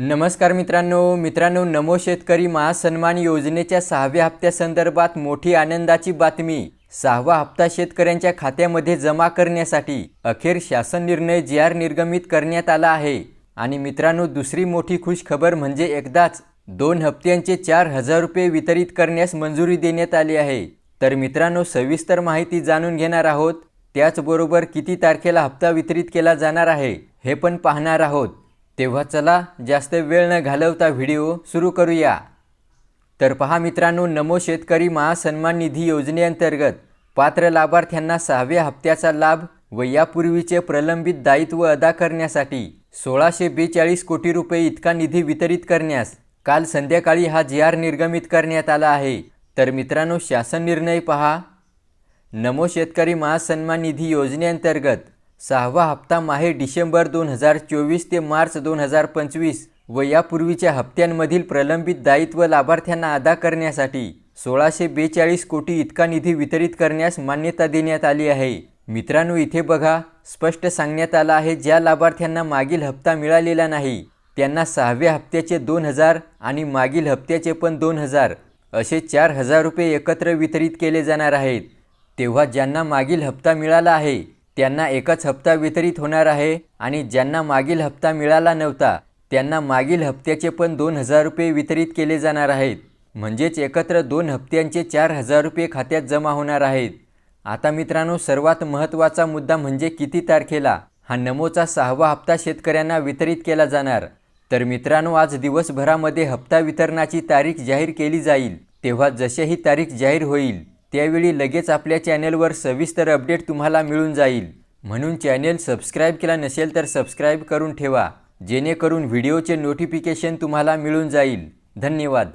नमस्कार मित्रांनो मित्रांनो नमो शेतकरी महासन्मान योजनेच्या सहाव्या हप्त्यासंदर्भात मोठी आनंदाची बातमी. सहावा हप्ता शेतकऱ्यांच्या खात्यामध्ये जमा करण्यासाठी अखेर शासन निर्णय जी आर निर्गमित करण्यात आला आहे. आणि मित्रांनो दुसरी मोठी खुश खबर म्हणजे एकदाच दोन हप्त्यांचे चार हजार रुपये वितरित करण्यास मंजुरी देण्यात आली आहे. तर मित्रांनो सविस्तर माहिती जाणून घेणार आहोत. त्याचबरोबर किती तारखेला हप्ता वितरित केला जाणार आहे हे पण पाहणार आहोत. तेव्हा चला जास्त वेळ न घालवता व्हिडिओ सुरू करूया. तर पहा मित्रांनो नमो शेतकरी महासन्मान निधी योजनेअंतर्गत पात्र लाभार्थ्यांना सहाव्या हप्त्याचा लाभ व यापूर्वीचे प्रलंबित दायित्व अदा करण्यासाठी सोळाशे बेचाळीस कोटी रुपये इतका निधी वितरित करण्यास काल संध्याकाळी हा जी आर निर्गमित करण्यात आला आहे. तर मित्रांनो शासन निर्णय पहा. नमो शेतकरी महासन्मान निधी योजनेअंतर्गत सहावा हप्ता माहे डिसेंबर दोन हजार चोवीस ते मार्च दोन हजार पंचवीस व यापूर्वीच्या हप्त्यांमधील प्रलंबित दायित्व लाभार्थ्यांना अदा करण्यासाठी सोळाशे बेचाळीस कोटी इतका निधी वितरित करण्यास मान्यता देण्यात आली आहे. मित्रांनो इथे बघा स्पष्ट सांगण्यात आलं आहे ज्या लाभार्थ्यांना मागील हप्ता मिळालेला नाही त्यांना सहाव्या हप्त्याचे दोन हजार आणि मागील हप्त्याचे पण दोन हजार असे चार हजार रुपये एकत्र वितरित केले जाणार आहेत. तेव्हा ज्यांना मागील हप्ता मिळाला आहे त्यांना एकच हप्ता वितरित होणार आहे आणि ज्यांना मागील हप्ता मिळाला नव्हता त्यांना मागील हप्त्याचे पण दोन हजार रुपये वितरित केले जाणार आहेत. म्हणजेच एकत्र दोन हप्त्यांचे चार हजार रुपये खात्यात जमा होणार आहेत. आता मित्रांनो सर्वात महत्त्वाचा मुद्दा म्हणजे किती तारखेला? हा नमोचा सहावा हप्ता शेतकऱ्यांना वितरित केला जाणार. तर मित्रांनो आज दिवसभरामध्ये हप्ता वितरणाची तारीख जाहीर केली जाईल. तेव्हा जशी ही तारीख जाहीर होईल. त्यावेळी लगेच आपल्या चॅनेलवर सविस्तर अपडेट तुम्हाला मिळून जाईल. म्हणून चॅनेल सबस्क्राईब केला नसेल तर सबस्क्राईब करून ठेवा जेणेकरून व्हिडिओचे नोटिफिकेशन तुम्हाला मिळून जाईल. धन्यवाद.